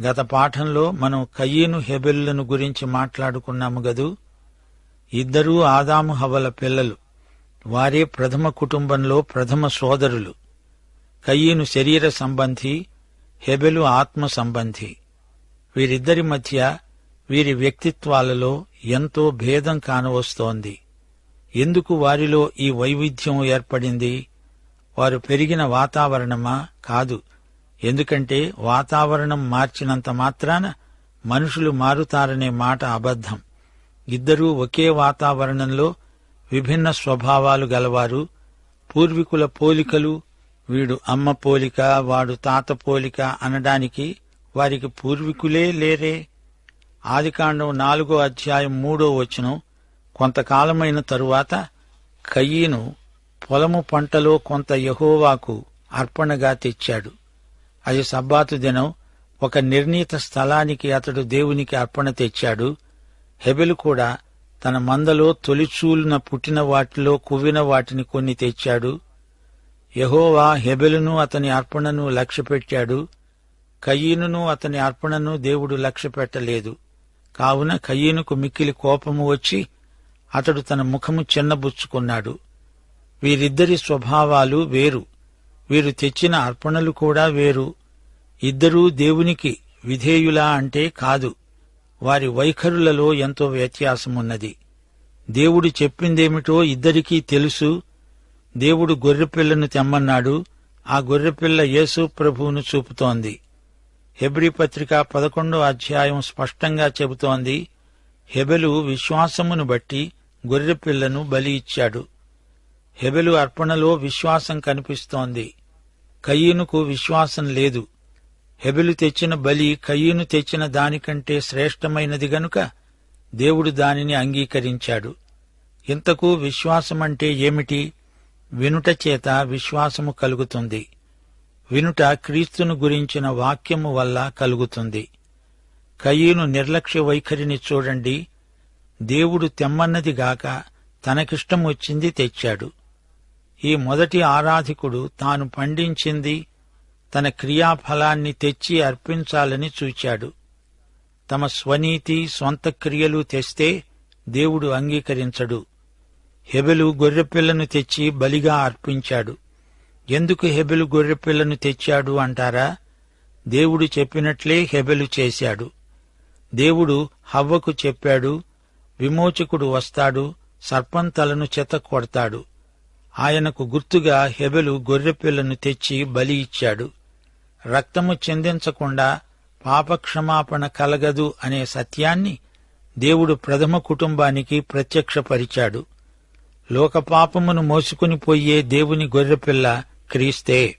గత పాఠంలో మనం కయ్యను హెబెల్లను గురించి మాట్లాడుకున్నాము గదు. ఇద్దరూ ఆదాము హవల పిల్లలు. వారే ప్రథమ కుటుంబంలో ప్రథమ సోదరులు. కయ్యను శరీర సంబంధి హెబెలు ఆత్మ సంబంధి. వీరిద్దరి మధ్య వీరి వ్యక్తిత్వాలలో ఎంతో భేదం కానవస్తోంది. ఎందుకు వారిలో ఈ వైవిధ్యం ఏర్పడింది? వారు పెరిగిన వాతావరణమా? కాదు. ఎందుకంటే వాతావరణం మార్చినంత మాత్రాన మనుషులు మారుతారనే మాట అబద్ధం. ఇద్దరూ ఒకే వాతావరణంలో విభిన్న స్వభావాలు గలవారు. పూర్వీకుల పోలికలు వీడు అమ్మ పోలిక వాడు తాత పోలిక అనడానికి వారికి పూర్వీకులే లేరే. ఆదికాండం నాలుగో అధ్యాయం మూడో వచనం కొంతకాలమైన తరువాత కయ్యను పొలము పంటలో కొంత యహోవాకు అర్పణగా తెచ్చాడు. అది సబ్బాతు దినం ఒక నిర్ణీత స్థలానికి అతడు దేవునికి అర్పణ తెచ్చాడు. హెబెలు కూడా తన మందలో తొలిచూలున పుట్టిన వాటిలో కువ్విన వాటిని కొన్ని తెచ్చాడు. యహోవా హెబెలును అతని అర్పణను లక్ష్యపెట్టాడు. కయ్యనును అతని అర్పణను దేవుడు లక్ష్యపెట్టలేదు. కావున కయ్యనుకు మిక్కిలి కోపము వచ్చి అతడు తన ముఖము చిన్నబుచ్చుకున్నాడు. వీరిద్దరి స్వభావాలు వేరు. వీరు తెచ్చిన అర్పణలు కూడా వేరు. ఇద్దరూ దేవునికి విధేయులా అంటే కాదు. వారి వైఖరులలో ఎంతో వ్యత్యాసమున్నది. దేవుడు చెప్పిందేమిటో ఇద్దరికీ తెలుసు. దేవుడు గొర్రెపిల్లను తెమ్మన్నాడు. ఆ గొర్రెపిల్ల యేసు ప్రభువును చూపుతోంది. హెబ్రి పత్రిక పదకొండో అధ్యాయం స్పష్టంగా చెబుతోంది హెబెలు విశ్వాసమును బట్టి గొర్రెపిల్లను బలి ఇచ్చాడు. హెబెలు అర్పణలో విశ్వాసం కనిపిస్తోంది. కయ్యనుకు విశ్వాసం లేదు. హెబెలు తెచ్చిన బలి కయ్యను తెచ్చిన దానికంటే శ్రేష్టమైనది గనుక దేవుడు దానిని అంగీకరించాడు. ఇంతకు విశ్వాసమంటే ఏమిటి? వినుట చేత విశ్వాసము కలుగుతుంది. వినుట క్రీస్తును గురించిన వాక్యము వల్ల కలుగుతుంది. కయ్యను నిర్లక్ష్య వైఖరిని చూడండి. దేవుడు తెమ్మన్నది గాక తనకిష్టం వచ్చింది తెచ్చాడు. ఈ మొదటి ఆరాధికుడు తాను పండించింది తన క్రియాఫలాన్ని తెచ్చి అర్పించాలని చూచాడు. తమ స్వనీతి స్వంత క్రియలు తెస్తే దేవుడు అంగీకరించడు. హెబెలు గొర్రెపిల్లను తెచ్చి బలిగా అర్పించాడు. ఎందుకు హెబెలు గొర్రెపిల్లను తెచ్చాడు అంటారా? దేవుడు చెప్పినట్లే హెబెలు చేశాడు. దేవుడు హవ్వకు చెప్పాడు విమోచకుడు వస్తాడు సర్పంతలను చెత్త కొడతాడు. ఆయనకు గుర్తుగా హెబెలు గొర్రెపిల్లను తెచ్చి బలి ఇచ్చాడు. రక్తము చెందించకుండా పాపక్షమాపణ కలగదు అనే సత్యాన్ని దేవుడు ప్రథమ కుటుంబానికి ప్రత్యక్షపరిచాడు. లోకపాపమును మోసుకుని పోయే దేవుని గొర్రెపిల్ల క్రీస్తే.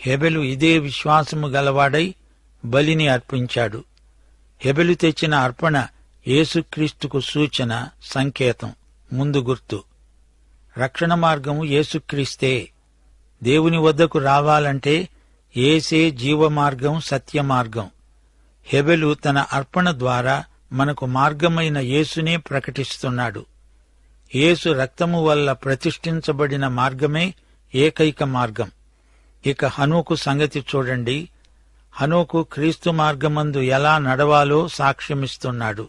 హెబెలు ఇదే విశ్వాసము గలవాడై బలిని అర్పించాడు. హెబెలు తెచ్చిన అర్పణ యేసుక్రీస్తుకు సూచన సంకేతం ముందు గుర్తు. రక్షణ మార్గము యేసుక్రీస్తే. దేవుని వద్దకు రావాలంటే ఏసే జీవమార్గం సత్యమార్గం. హెబెలు తన అర్పణ ద్వారా మనకు మార్గమైన యేసునే ప్రకటిస్తున్నాడు. యేసు రక్తము వల్ల ప్రతిష్ఠించబడిన మార్గమే ఏకైక మార్గం. ఇక హనోకు సంగతి చూడండి. హనోకు క్రీస్తు మార్గమందు ఎలా నడవాలో సాక్ష్యమిస్తున్నాడు.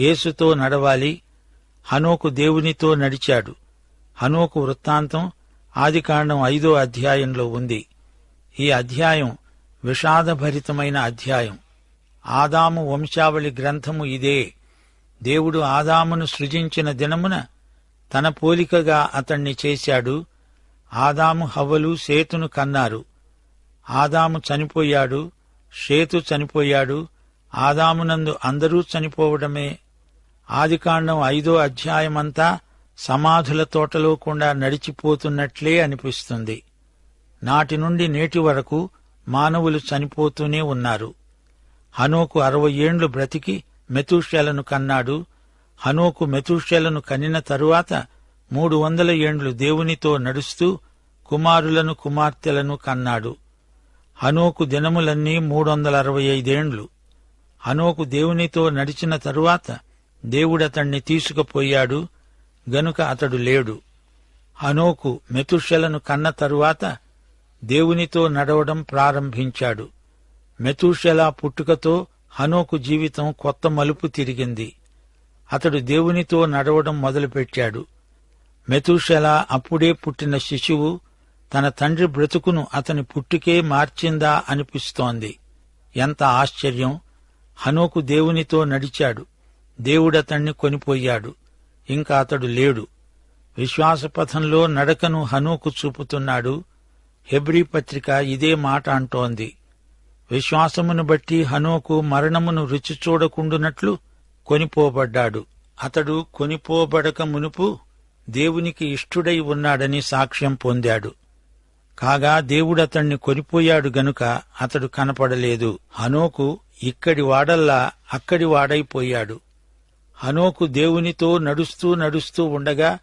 యేసుతో నడవాలి హనోకు దేవునితో నడిచాడు. హనోకు వృత్తాంతం ఆదికాండం ఐదో అధ్యాయంలో ఉంది. ఈ అధ్యాయం విషాదభరితమైన అధ్యాయం. ఆదాము వంశావళి గ్రంథము ఇదే. దేవుడు ఆదామును సృజించిన దినమున తన పోలికగా అతణ్ణి చేశాడు. ఆదాము హవ్వలు సేతును కన్నారు. ఆదాము చనిపోయాడు. షేతు చనిపోయాడు. ఆదామునందు అందరూ చనిపోవడమే. ఆదికాండం ఐదో అధ్యాయమంతా సమాధుల తోటలో కూడా నడిచిపోతున్నట్లే అనిపిస్తుంది. నాటి నుండి నేటి వరకు మానవులు చనిపోతూనే ఉన్నారు. హనోకు అరవై ఏండ్లు బ్రతికి మెతూషెలను కన్నాడు. హనోకు మెతూషెలను కనిన తరువాత మూడు వందల ఏండ్లు దేవునితో నడుస్తూ కుమారులను కుమార్తెలను కన్నాడు. హనోకు దినములన్నీ మూడు వందల అరవై ఐదేండ్లు. హనోకు దేవునితో నడిచిన తరువాత దేవుడతణ్ణి తీసుకుపోయాడు. గనుక అతడు లేడు. హనోకు మెతుషెలను కన్న తరువాత దేవునితో నడవడం ప్రారంభించాడు. మెతూషెలా పుట్టుకతో హనోకు జీవితం కొత్త మలుపు తిరిగింది. అతడు దేవునితో నడవడం మొదలుపెట్టాడు. మెతూషెలా అప్పుడే పుట్టిన శిశువు తన తండ్రి బ్రతుకును అతని పుట్టుకే మార్చిందా అనిపిస్తోంది. ఎంత ఆశ్చర్యం! హనోకు దేవునితో నడిచాడు. దేవుడతణ్ణి కొనిపోయాడు. ఇంకా అతడు లేడు. విశ్వాసపథంలో నడకను హనోకు చూపుతున్నాడు. హెబ్రీ పత్రిక ఇదే మాట అంటోంది. విశ్వాసమును బట్టి హనోకు మరణమును రుచి చూడకుండునట్లు కొనిపోబడ్డాడు. అతడు కొనిపోబడక మునుపు దేవునికి ఇష్టుడై ఉన్నాడని సాక్ష్యం పొందాడు. కాగా దేవుడతణ్ణి కొనిపోయాడు గనుక అతడు కనపడలేదు. హనోకు ఇక్కడి వాడల్లా అక్కడి వాడైపోయాడు. హనోకు దేవునితో నడుస్తూ నడుస్తూ ఉండగా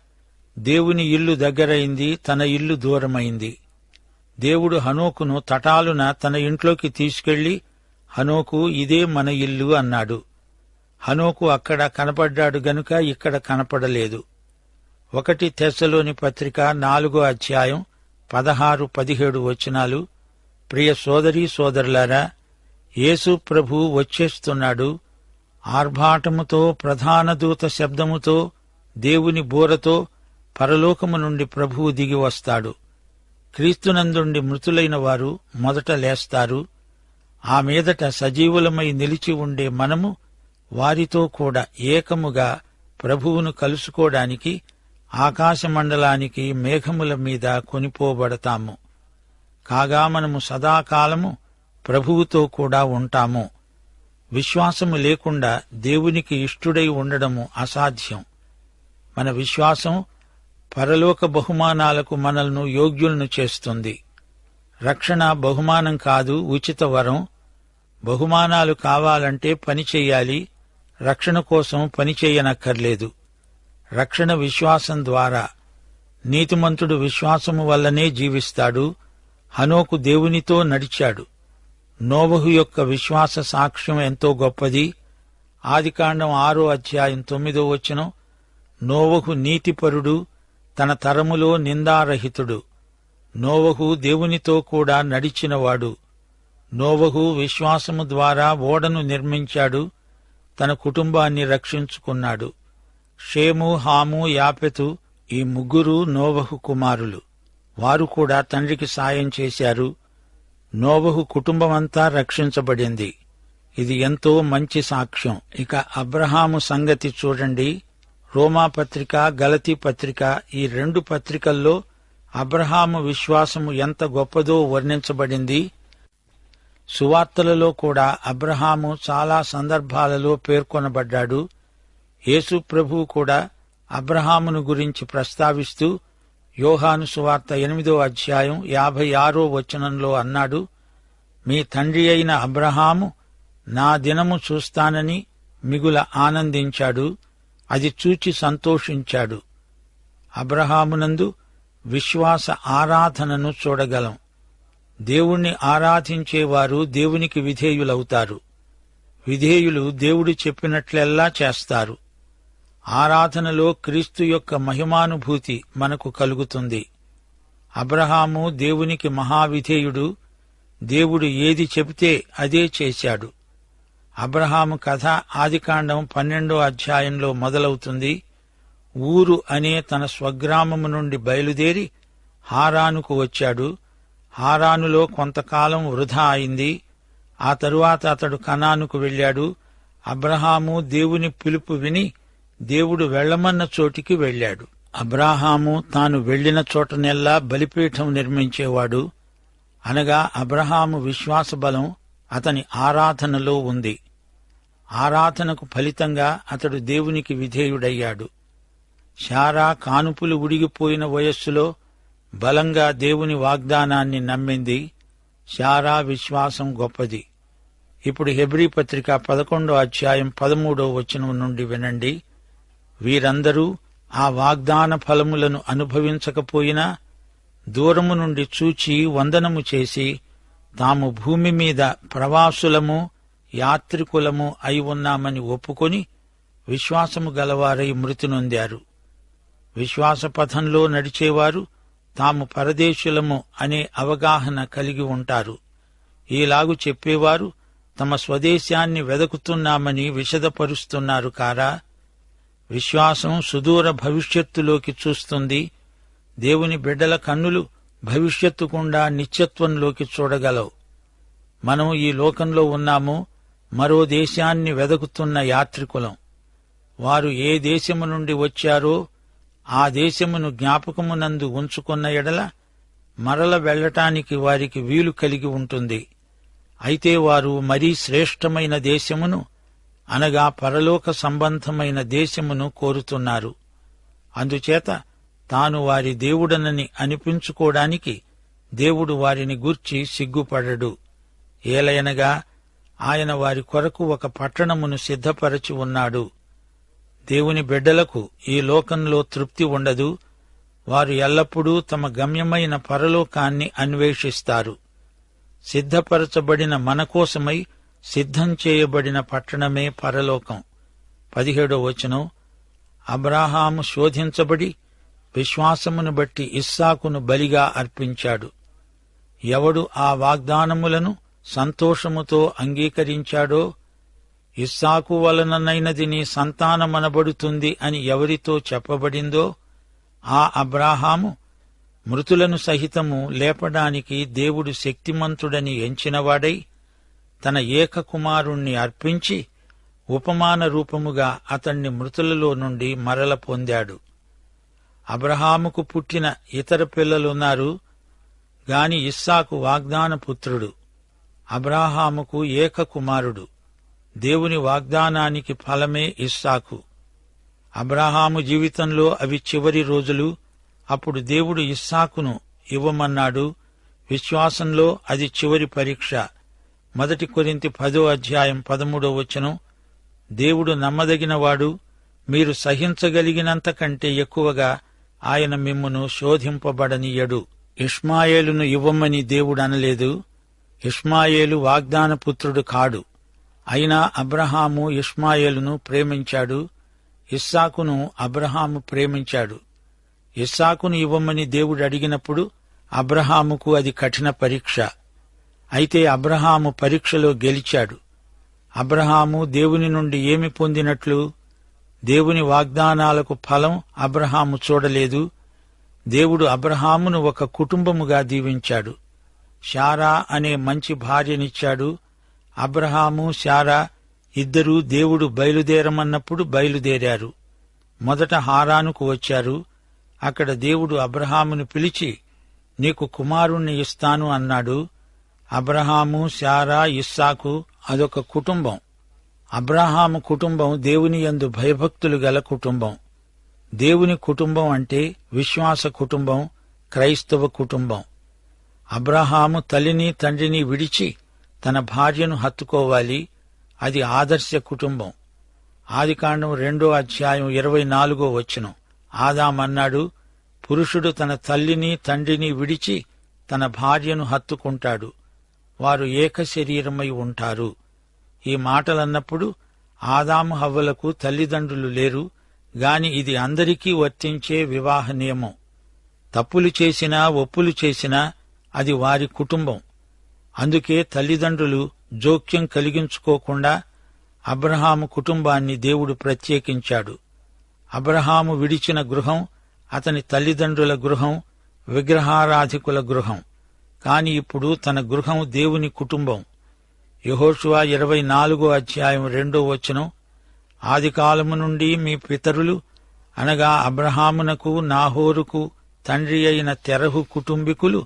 దేవుని ఇల్లు దగ్గరైంది తన ఇల్లు దూరమైంది. దేవుడు హనోకును తటాలున తన ఇంట్లోకి తీసుకెళ్ళి హనోకు ఇదే మన ఇల్లు అన్నాడు. హనోకు అక్కడ కనపడ్డాడు గనుక ఇక్కడ కనపడలేదు. ఒకటి తెస్సలోని పత్రిక నాలుగో అధ్యాయం పదహారు పదిహేడు వచనాలు. ప్రియ సోదరీ సోదరులారా యేసు ప్రభు వచ్చేస్తున్నాడు. ఆర్భాటముతో ప్రధాన దూత శబ్దముతో దేవుని బోరతో పరలోకము నుండి ప్రభువు దిగి వస్తాడు. క్రీస్తునందుండి మృతులైన వారు మొదట లేస్తారు. ఆ మీదట సజీవులమై నిలిచి ఉండే మనము వారితో కూడా ఏకముగా ప్రభువును కలుసుకోవడానికి ఆకాశమండలానికి మేఘముల మీద కొనిపోబడతాము. కాగా మనము సదాకాలము ప్రభువుతో కూడా ఉంటాము. విశ్వాసము లేకుండా దేవునికి ఇష్టుడై ఉండడము అసాధ్యం. మన విశ్వాసం పరలోక బహుమానాలకు మనల్ను యోగ్యులను చేస్తుంది. రక్షణ బహుమానం కాదు ఉచిత వరం. బహుమానాలు కావాలంటే పని చెయ్యాలి రక్షణ కోసం పని చేయనక్కర్లేదు. రక్షణ విశ్వాసం ద్వారా. నీతిమంతుడు విశ్వాసము వల్లనే జీవిస్తాడు హనోకు దేవునితో నడిచాడు. నోవహు యొక్క విశ్వాస సాక్ష్యం ఎంతో గొప్పది. ఆదికాండం ఆరో అధ్యాయం తొమ్మిదో వచనం నోవహు నీతిపరుడు తన తరములో నిందారహితుడు. నోవహు దేవునితో కూడా నడిచినవాడు. నోవహు విశ్వాసము ద్వారా ఓడను నిర్మించాడు. తన కుటుంబాన్ని రక్షించుకున్నాడు. షేము హాము యాపెతు ఈ ముగ్గురు నోవహు కుమారులు. వారు కూడా తండ్రికి సాయం చేశారు. నోవహు కుటుంబమంతా రక్షించబడింది. ఇది ఎంతో మంచి సాక్ష్యం. ఇక అబ్రహాము సంగతి చూడండి. రోమా పత్రిక గలతీ పత్రిక ఈ రెండు పత్రికల్లో అబ్రహాము విశ్వాసము ఎంత గొప్పదో వర్ణించబడింది. సువార్తలలో కూడా అబ్రహాము చాలా సందర్భాలలో పేర్కొనబడ్డాడు. యేసు ప్రభువు కూడా అబ్రహామును గురించి ప్రస్తావిస్తూ యోహాను సువార్త ఎనిమిదో అధ్యాయం యాభై ఆరో వచనంలో అన్నాడు మీ తండ్రి అయిన అబ్రహాము నా దినము చూస్తానని మిగుల ఆనందించాడు. అది చూచి సంతోషించాడు. అబ్రహామునందు విశ్వాస ఆరాధనను చూడగలం. దేవుణ్ణి ఆరాధించేవారు దేవునికి విధేయులవుతారు. విధేయులు దేవుడు చెప్పినట్లెల్లా చేస్తారు. ఆరాధనలో క్రీస్తు యొక్క మహిమానుభూతి మనకు కలుగుతుంది. అబ్రహాము దేవునికి మహావిధేయుడు. దేవుడు ఏది చెబితే అదే చేశాడు. అబ్రహాము కథ ఆదికాండం పన్నెండో అధ్యాయంలో మొదలవుతుంది. ఊరు అనే తన స్వగ్రామము నుండి బయలుదేరి హారానుకు వచ్చాడు. హారానులో కొంతకాలం వృధా అయింది. ఆ తరువాత అతడు కనానుకు వెళ్ళాడు. అబ్రహాము దేవుని పిలుపు విని దేవుడు వెళ్ళమన్న చోటికి వెళ్ళాడు. అబ్రాహాము తాను వెళ్ళిన చోటనెల్లా బలిపీఠం నిర్మించేవాడు. అనగా అబ్రహాము విశ్వాస బలం అతని ఆరాధనలో ఉంది. ఆరాధనకు ఫలితంగా అతడు దేవునికి విధేయుడయ్యాడు. శారా కానుపులు ఉడిగిపోయిన వయస్సులో బలంగా దేవుని వాగ్దానాన్ని నమ్మింది శారా విశ్వాసం గొప్పది. ఇప్పుడు హెబ్రీ పత్రిక పదకొండో అధ్యాయం పదమూడో వచనం నుండి వినండి. వీరందరూ ఆ వాగ్దాన ఫలములను అనుభవించకపోయినా దూరము నుండి చూచి వందనము చేసి తాము భూమి మీద ప్రవాసులము యాత్రికులము అయి ఉన్నామని ఒప్పుకొని విశ్వాసము గలవారై మృతి నొందారు విశ్వాసపథంలో నడిచేవారు తాము పరదేశులము అనే అవగాహన కలిగి ఉంటారు. ఈలాగు చెప్పేవారు తమ స్వదేశాన్ని వెదకుతున్నామని విషదపరుస్తున్నారు కారా. విశ్వాసం సుదూర భవిష్యత్తులోకి చూస్తుంది. దేవుని బిడ్డల కన్నులు భవిష్యత్తుకుండా నిత్యత్వంలోకి చూడగలవు. మనం ఈ లోకంలో ఉన్నాము మరో దేశాన్ని వెదకుతున్న యాత్రికులం. వారు ఏ దేశము నుండి వచ్చారో ఆ దేశమును జ్ఞాపకమునందు ఉంచుకున్న ఎడల మరల వెళ్ళటానికి వారికి వీలు కలిగి ఉంటుంది. అయితే వారు మరీ శ్రేష్టమైన దేశమును అనగా పరలోక సంబంధమైన దేశమును కోరుతున్నారు. అందుచేత తాను వారి దేవుడనని అనిపించుకోవడానికి దేవుడు వారిని గూర్చి సిగ్గుపడడు. ఏలయనగా ఆయన వారి కొరకు ఒక పట్టణమును సిద్ధపరచి ఉన్నాడు. దేవుని బిడ్డలకు ఈ లోకంలో తృప్తి ఉండదు. వారు ఎల్లప్పుడూ తమ గమ్యమైన పరలోకాన్ని అన్వేషిస్తారు. సిద్ధపరచబడిన మనకోసమై సిద్ధం చేయబడిన పట్టణమే పరలోకం. పదిహేడో వచనం. అబ్రాహాము శోధించబడి విశ్వాసమును బట్టి ఇస్సాకును బలిగా అర్పించాడు. ఎవడు ఆ వాగ్దానములను సంతోషముతో అంగీకరించాడో? ఇస్సాకు వలననైనది నీ సంతానమనబడుతుంది అని ఎవరితో చెప్పబడిందో? ఆ అబ్రాహాము మృతులను సహితము లేపడానికి దేవుడు శక్తిమంతుడని ఎంచినవాడై తన ఏకకుమారుణ్ణి అర్పించి ఉపమాన రూపముగా అతణ్ణి మృతులలో నుండి మరల పొందాడు. అబ్రహాముకు పుట్టిన ఇతర పిల్లలున్నారు గాని ఇస్సాకు వాగ్దాన పుత్రుడు అబ్రాహాముకు ఏకకుమారుడు. దేవుని వాగ్దానానికి ఫలమే ఇస్సాకు. అబ్రాహాము జీవితంలో అవి చివరి రోజులు. అప్పుడు దేవుడు ఇస్సాకును ఇవ్వమన్నాడు. విశ్వాసంలో అది చివరి పరీక్ష. మొదటి కొరింతి పదో అధ్యాయం పదమూడో వచనం. దేవుడు నమ్మదగినవాడు. మీరు సహించగలిగినంతకంటే ఎక్కువగా ఆయన మిమ్మును శోధింపబడనీయడు. ఇష్మాయేలును ఇవ్వమని దేవుడు అనలేదు. ఇష్మాయేలు వాగ్దాన పుత్రుడు కాడు. అయినా అబ్రహాము ఇష్మాయేలును ప్రేమించాడు. ఇస్సాకును అబ్రహాము ప్రేమించాడు. ఇస్సాకును ఇవ్వమని దేవుడు అడిగినప్పుడు అబ్రహాముకు అది కఠిన పరీక్ష. అయితే అబ్రహాము పరీక్షలో గెలిచాడు. అబ్రహాము దేవుని నుండి ఏమి పొందినట్లు? దేవుని వాగ్దానాలకు ఫలం అబ్రహాము చూడలేదు. దేవుడు అబ్రహామును ఒక కుటుంబముగా దీవించాడు. శారా అనే మంచి భార్యనిచ్చాడు. అబ్రహాము శారా ఇద్దరూ దేవుడు బయలుదేరమన్నప్పుడు బయలుదేరారు. మొదట హారానుకు వచ్చారు. అక్కడ దేవుడు అబ్రహామును పిలిచి నీకు కుమారుణ్ణి ఇస్తాను అన్నాడు. అబ్రహాము శారా ఇస్సాకు అదొక కుటుంబం. అబ్రహాము కుటుంబం దేవుని యందు భయభక్తులు గల కుటుంబం. దేవుని కుటుంబం అంటే విశ్వాస కుటుంబం క్రైస్తవ కుటుంబం. అబ్రహాము తల్లిని తండ్రిని విడిచి తన భార్యను హత్తుకోవాలి. అది ఆదర్శ కుటుంబం. ఆదికాండం రెండో అధ్యాయం ఇరవై నాలుగో వచనం. ఆదామన్నాడు పురుషుడు తన తల్లిని తండ్రిని విడిచి తన భార్యను హత్తుకుంటాడు. వారు ఏక శరీరమై ఉంటారు. ఈ మాటలన్నప్పుడు ఆదాము హవ్వలకు తల్లిదండ్రులు లేరు గాని ఇది అందరికీ వర్తించే వివాహ నియమం. తప్పులు చేసినా ఒప్పులు చేసినా అది వారి కుటుంబం. అందుకే తల్లిదండ్రులు జోక్యం కలిగించుకోకుండా అబ్రహాము కుటుంబాన్ని దేవుడు ప్రత్యేకించాడు. అబ్రహాము విడిచిన గృహం అతని తల్లిదండ్రుల గృహం విగ్రహారాధికుల గృహం. కాని ఇప్పుడు తన గృహం దేవుని కుటుంబం. యహోషువా ఇరవై నాలుగో అధ్యాయం రెండో వచనం ఆదికాలము నుండి మీ పితరులు అనగా అబ్రహామునకు నాహోరుకు తండ్రి అయిన తెరహు కుటుంబీకులు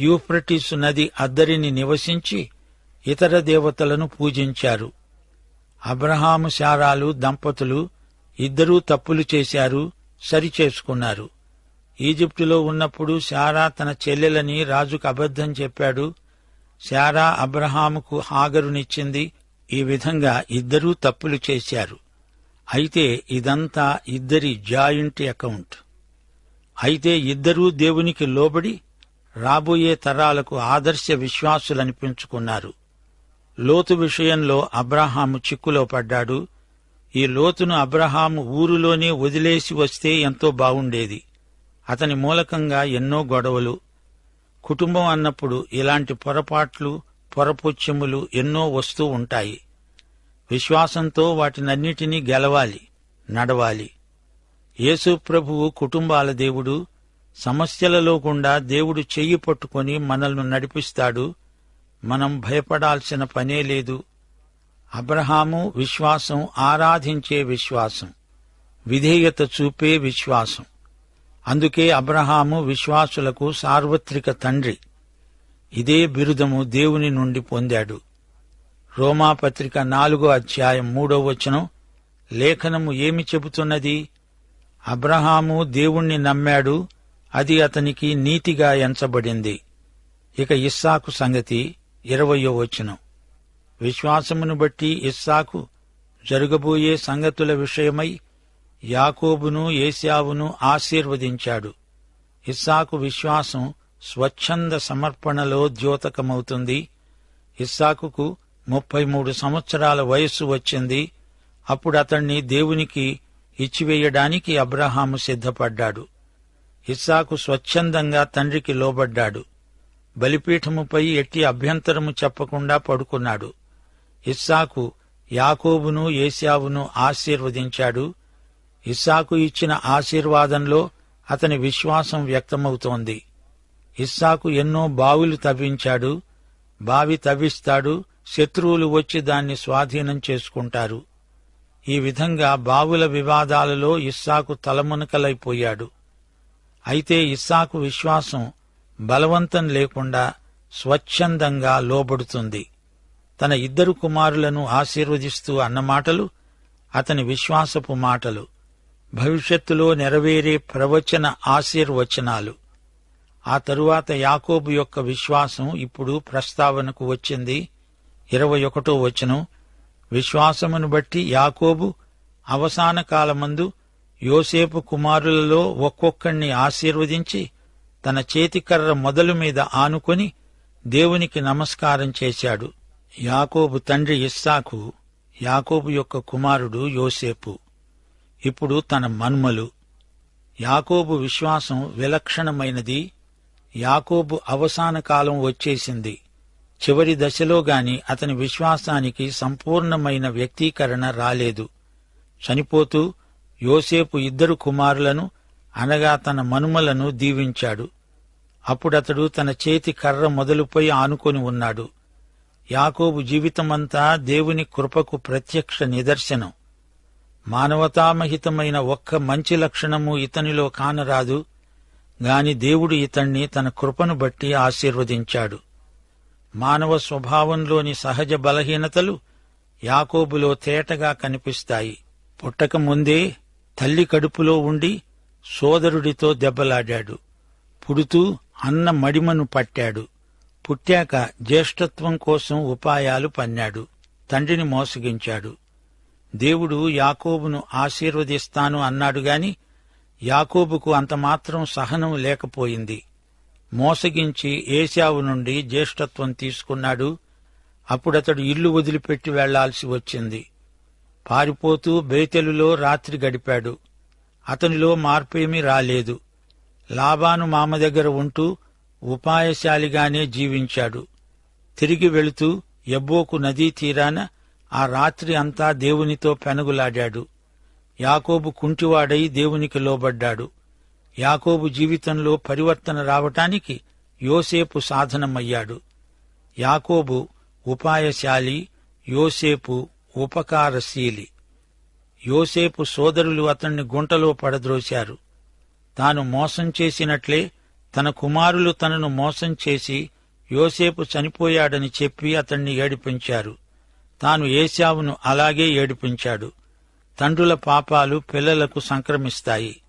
యూఫ్రటిస్ నది అద్దరిని నివసించి ఇతర దేవతలను పూజించారు. అబ్రహాము శారాలు దంపతులు ఇద్దరూ తప్పులు చేశారు సరిచేసుకున్నారు. ఈజిప్టులో ఉన్నప్పుడు శారా తన చెల్లెలని రాజుకు అబద్ధం చెప్పాడు. శారా అబ్రహాముకు హాగరునిచ్చింది. ఈ విధంగా ఇద్దరూ తప్పులు చేశారు. అయితే ఇదంతా ఇద్దరి జాయింట్ అకౌంట్. అయితే ఇద్దరూ దేవునికి లోబడి రాబోయే తరాలకు ఆదర్శ విశ్వాసులనిపించుకున్నారు లోతు విషయంలో అబ్రహాము చిక్కులో పడ్డాడు. ఈ లోతును అబ్రహాము ఊరులోనే వదిలేసి వస్తే ఎంతో బావుండేది. అతని మూలకంగా ఎన్నో గొడవలు. కుటుంబం అన్నప్పుడు ఇలాంటి పొరపాట్లు పొరపుచ్చములు ఎన్నో వస్తూ ఉంటాయి. విశ్వాసంతో వాటినన్నిటినీ గెలవాలి నడవాలి. యేసు ప్రభువు కుటుంబాల దేవుడు సమస్యలలో గుండా దేవుడు చెయ్యి పట్టుకొని మనల్ని నడిపిస్తాడు. మనం భయపడాల్సిన పనే లేదు. అబ్రహాము విశ్వాసం ఆరాధించే విశ్వాసం. విధేయత చూపే విశ్వాసం. అందుకే అబ్రహాము విశ్వాసులకు సార్వత్రిక తండ్రి. ఇదే బిరుదము దేవుని నుండి పొందాడు. రోమాపత్రిక నాలుగో అధ్యాయం మూడో వచనం లేఖనము ఏమి చెబుతున్నది? అబ్రహాము దేవుణ్ణి నమ్మాడు అది అతనికి నీతిగా ఎంచబడింది. ఇక ఇస్సాకు సంగతి ఇరవయో వచనం. విశ్వాసమును బట్టి ఇస్సాకు జరగబోయే సంగతుల విషయమై యాకోబును ఏశావును ఆశీర్వదించాడు. ఇస్సాకు విశ్వాసం స్వచ్ఛంద సమర్పణలో ద్యోతకమవుతుంది. ఇస్సాకుకు ముప్పై మూడు సంవత్సరాల వయస్సు వచ్చింది. అప్పుడు అతణ్ణి దేవునికి ఇచ్చివేయడానికి అబ్రహాము సిద్ధపడ్డాడు. ఇస్సాకు స్వచ్ఛందంగా తండ్రికి లోబడ్డాడు. బలిపీఠముపై ఎట్టి అభ్యంతరము చెప్పకుండా పడుకున్నాడు. ఇస్సాకు యాకోబును ఏశావును ఆశీర్వదించాడు. ఇస్సాకు ఇచ్చిన ఆశీర్వాదంలో అతని విశ్వాసం వ్యక్తమవుతోంది. ఇస్సాకు ఎన్నో బావులు తవ్వించాడు. బావి తవ్విస్తాడు. శత్రువులు వచ్చి దాన్ని స్వాధీనం చేసుకుంటారు. ఈ విధంగా బావుల వివాదాలలో ఇస్సాకు తలమునకలైపోయాడు. అయితే ఇస్సాకు విశ్వాసం బలవంతం లేకుండా స్వచ్ఛందంగా లోబడుతుంది. తన ఇద్దరు కుమారులను ఆశీర్వదిస్తూ అన్నమాటలు అతని విశ్వాసపు మాటలు భవిష్యత్తులో నెరవేరే ప్రవచన ఆశీర్వచనాలు. ఆ తరువాత యాకోబు యొక్క విశ్వాసం ఇప్పుడు ప్రస్తావనకు వచ్చింది. ఇరవై ఒకటో వచనం విశ్వాసమును బట్టి యాకోబు అవసాన కాలమందు యోసేపు కుమారులలో ఒక్కొక్కణ్ణి ఆశీర్వదించి తన చేతికర్ర మొదలు మీద ఆనుకొని దేవునికి నమస్కారం చేశాడు. యాకోబు తండ్రి ఇస్సాకు యాకోబు యొక్క కుమారుడు యోసేపు. ఇప్పుడు తన మన్మలు. యాకోబు విశ్వాసం విలక్షణమైనది. యాకోబు అవసాన కాలం వచ్చేసింది. చివరి దశలో గాని అతని విశ్వాసానికి సంపూర్ణమైన వ్యక్తీకరణ రాలేదు. చనిపోతూ యోసేపు ఇద్దరు కుమారులను అనగా తన మనుమలను దీవించాడు. అప్పుడతడు తన చేతి కర్ర మొదలుపై ఆనుకొని ఉన్నాడు. యాకోబు జీవితమంతా దేవుని కృపకు ప్రత్యక్ష నిదర్శనం. మానవతామహితమైన ఒక్క మంచి లక్షణము ఇతనిలో కానరాదు గాని దేవుడు ఇతణ్ణి తన కృపను బట్టి ఆశీర్వదించాడు. మానవ స్వభావంలోని సహజ బలహీనతలు యాకోబులో తేటగా కనిపిస్తాయి. పుట్టక ముందే తల్లి కడుపులో ఉండి సోదరుడితో దెబ్బలాడాడు. పుడుతూ అన్న మడిమను పట్టాడు. పుట్టాక జ్యేష్ఠత్వం కోసం ఉపాయాలు పన్నాడు. తండ్రిని మోసగించాడు. దేవుడు యాకోబును ఆశీర్వదిస్తాను అన్నాడుగాని యాకోబుకు అంతమాత్రం సహనం లేకపోయింది. మోసగించి ఏశావు నుండి జ్యేష్ఠత్వం తీసుకున్నాడు. అప్పుడతడు ఇల్లు వదిలిపెట్టి వెళ్ళాల్సి వచ్చింది. పారిపోతూ బేతెలులో రాత్రి గడిపాడు. అతనిలో మార్పేమీ రాలేదు. లాబాను మామ దగ్గర ఉంటూ ఉపాయశాలిగానే జీవించాడు. తిరిగి వెళుతూ ఎబ్బోకు నదీ తీరాన ఆ రాత్రి అంతా దేవునితో పెనుగులాడాడు. యాకోబు కుంటివాడై దేవునికి లోబడ్డాడు. యాకోబు జీవితంలో పరివర్తన రావటానికి యోసేపు సాధనమయ్యాడు. యాకోబు ఉపాయశాలి యోసేపు ఉపకారశీలి. యోసేపు సోదరులు అతన్ని గుంటలో పడద్రోశారు. తాను మోసం చేసినట్లే తన కుమారులు తనను మోసం చేసి యోసేపు చనిపోయాడని చెప్పి అతన్ని ఏడిపించారు. తాను ఏశావును అలాగే ఏడిపించాడు. తండ్రుల పాపాలు పిల్లలకు సంక్రమిస్తాయి.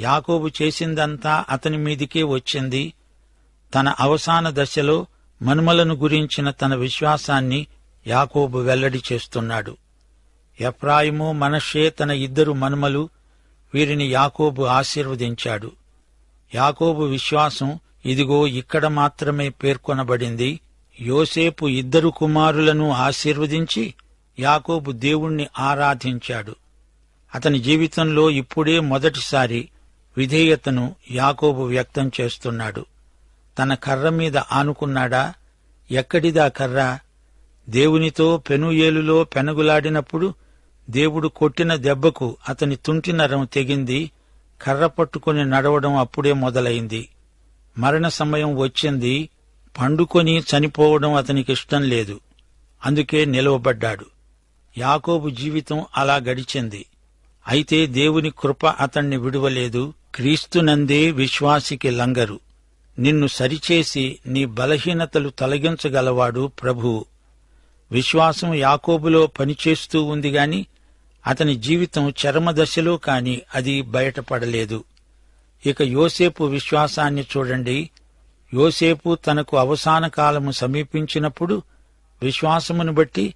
యాకోబు చేసిందంతా అతని మీదికే వచ్చింది. తన అవసాన దశలో మనుమలను గురించిన తన విశ్వాసాన్ని యాకోబు వెల్లడి చేస్తున్నాడు. ఎఫ్రాయిము మనషే తన ఇద్దరు మనుమలు వీరిని యాకోబు ఆశీర్వదించాడు. యాకోబు విశ్వాసం ఇదిగో ఇక్కడ మాత్రమే పేర్కొనబడింది. యోసేపు ఇద్దరు కుమారులను ఆశీర్వదించి యాకోబు దేవుణ్ణి ఆరాధించాడు. అతని జీవితంలో ఇప్పుడే మొదటిసారి విధేయతను యాకోబు వ్యక్తం చేస్తున్నాడు. తన కర్ర మీద ఆనుకున్నాడా? ఎక్కడిదా కర్ర? దేవునితో పెనుయేలులో పెనుగులాడినప్పుడు దేవుడు కొట్టిన దెబ్బకు అతని తుంటి నరం తెగింది కర్ర పట్టుకుని నడవడం అప్పుడే మొదలైంది. మరణ సమయం వచ్చింది పండుకొని చనిపోవడం అతనికిష్టం లేదు. అందుకే నిలవబడ్డాడు. యాకోబు జీవితం అలా గడిచింది. అయితే దేవుని కృప అతణ్ణి విడువలేదు క్రీస్తునందే విశ్వాసికి లంగరు. నిన్ను సరిచేసి నీ బలహీనతలు తొలగించగలవాడు ప్రభువు విశ్వాసం యాకోబులో పనిచేస్తూ ఉంది గాని అతని జీవితం చరమదశలో కాని అది బయటపడలేదు. ఇక యోసేపు విశ్వాసాన్ని చూడండి. యోసేపు తనకు అవసాన కాలము సమీపించినప్పుడు విశ్వాసమును బట్టి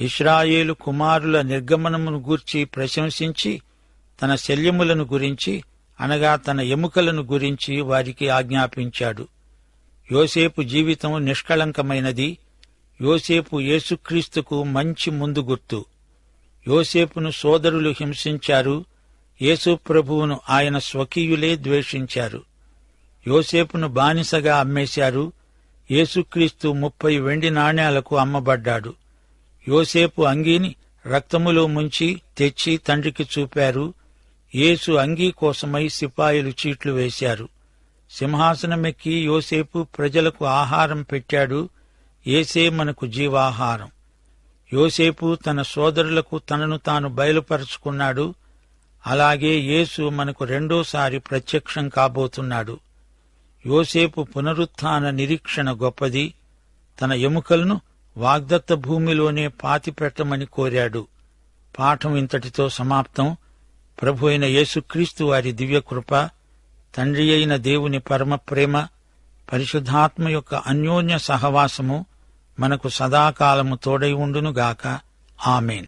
ఇస్రాయేలు కుమారుల నిర్గమనమును గూర్చి ప్రశంసించి తన శల్యములను గురించి అనగా తన ఎముకలను గురించి వారికి ఆజ్ఞాపించాడు. యోసేపు జీవితం నిష్కళంకమైనది. యోసేపు యేసుక్రీస్తుకు మంచి ముందు గుర్తు. యోసేపును సోదరులు హింసించారు యేసు ప్రభువును ఆయన స్వకీయులే ద్వేషించారు. యోసేపును బానిసగా అమ్మేశారు యేసుక్రీస్తు ముప్పై వెండి నాణేలకు అమ్మబడ్డాడు. యోసేపు అంగీని రక్తములో ముంచి తెచ్చి తండ్రికి చూపారు యేసు అంగీ కోసమై సిపాయిలు చీట్లు వేశారు. సింహాసనమెక్కి యోసేపు ప్రజలకు ఆహారం పెట్టాడు ఏసే మనకు జీవాహారం. యోసేపు తన సోదరులకు తనను తాను బయలుపరుచుకున్నాడు. అలాగే యేసు మనకు రెండోసారి ప్రత్యక్షం కాబోతున్నాడు. యోసేపు పునరుత్థాన నిరీక్షణ గొప్పది. తన ఎముకలను వాగ్దత్త భూమిలోనే పాతిపెట్టమని కోరాడు. పాఠం ఇంతటితో సమాప్తం. ప్రభు అయిన యేసుక్రీస్తు వారి దివ్యకృప తండ్రి అయిన దేవుని పరమ ప్రేమ పరిశుద్ధాత్మ యొక్క అన్యోన్య సహవాసము మనకు సదాకాలము తోడై ఉండునుగాక. ఆమెన్.